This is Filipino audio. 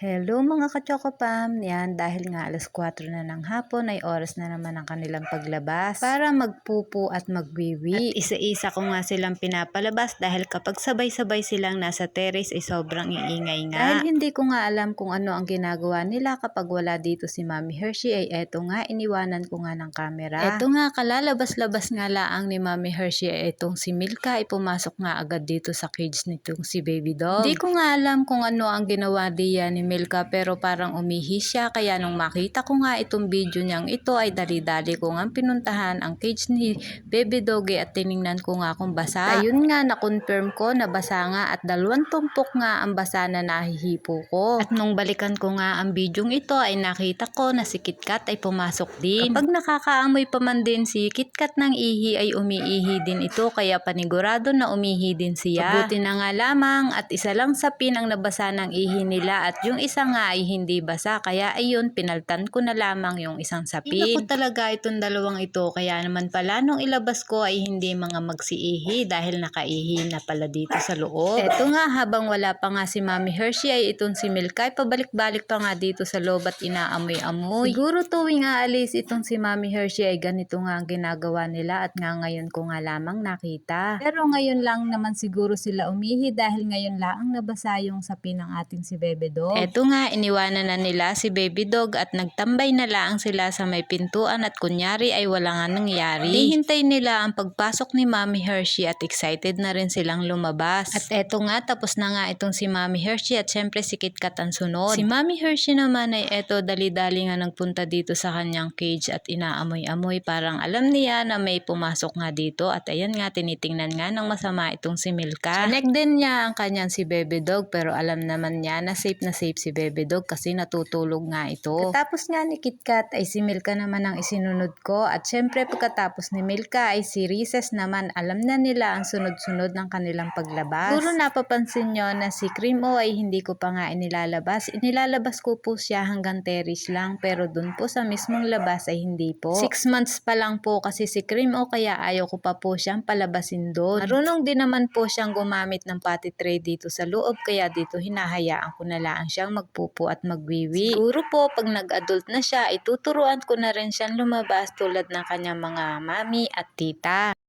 Hello mga ka-chocopam! Yan, dahil nga alas 4 na ng hapon ay oras na naman ang kanilang paglabas para magpupo at magwiwi. At isa-isa ko nga silang pinapalabas dahil kapag sabay-sabay silang nasa terrace ay sobrang iingay nga. Dahil hindi ko nga alam kung ano ang ginagawa nila kapag wala dito si Mami Hershey ay eto nga, iniwanan ko nga ng camera. Eto nga, kalalabas-labas nga laang ni Mami Hershey ay etong si Milka ay pumasok nga agad dito sa cage nitong si Baby Dog. Hindi ko nga alam kung ano ang ginawa diyan ni Milka pero parang umihi siya kaya nung makita ko nga itong video niyang ito ay dali-dali ko nga pinuntahan ang cage ni Baby Doggy at tiningnan ko nga kung basa. Ayun nga na-confirm ko na basa nga at dalawang tumpok nga ang basa na nahihipo ko. At nung balikan ko nga ang video ito ay nakita ko na si KitKat ay pumasok din. Kapag nakakaamoy pa man din si KitKat ng ihi ay umiihi din ito kaya panigurado na umihi din siya. Mabuti na nga lamang at isa lang sapin ang nabasa ng ihi nila at yung isa nga ay hindi basa kaya ayun pinaltan ko na lamang yung isang sapin. Ko talaga itong dalawang ito kaya naman pala nung ilabas ko ay hindi mga magsiihi dahil nakaihi na pala dito sa loob. Eto nga habang wala pa nga si Mami Hershey ay itong si Milka ay pabalik-balik pa nga dito sa loob at inaamoy-amoy. Siguro tuwing aalis itong si Mami Hershey ay ganito nga ang ginagawa nila at nga ngayon ko nga lamang nakita. Pero ngayon lang naman siguro sila umihi dahil ngayon lang nabasa yung sapin ng ating si Bebe Dog. Eto nga, iniwanan na nila si Baby Dog at nagtambay na lang sila sa may pintuan at kunyari ay wala nga nangyari. Hihintay nila ang pagpasok ni Mami Hershey at excited na rin silang lumabas. At eto nga, tapos na nga itong si Mami Hershey at syempre si KitKat ang sunod. Si Mami Hershey naman ay eto dali-dali nga nagpunta dito sa kanyang cage at inaamoy-amoy parang alam niya na may pumasok nga dito at ayan nga tinitingnan nga ng masama itong si Milka. Connect din niya ang kanyang si Baby Dog pero alam naman niya na safe na safe si Baby Dog kasi natutulog nga ito. Katapos nga ni KitKat ay si Milka naman ang isinunod ko at syempre pagkatapos ni Milka ay si Recess naman alam na nila ang sunod-sunod ng kanilang paglabas. Siguro napapansin nyo na si Cream O ay hindi ko pa nga inilalabas. Inilalabas ko po siya hanggang terrace lang pero dun po sa mismong labas ay hindi po. 6 months pa lang po kasi si Cream O kaya ayaw ko pa po siyang palabasin doon. Marunong din naman po siyang gumamit ng potty tray dito sa loob kaya dito hinahayaan ko na lang siyang magpupo at magwiwi. Siguro po pag nag-adult na siya, ituturuan ko na rin siyang lumabas tulad ng kanyang mga mami at tita.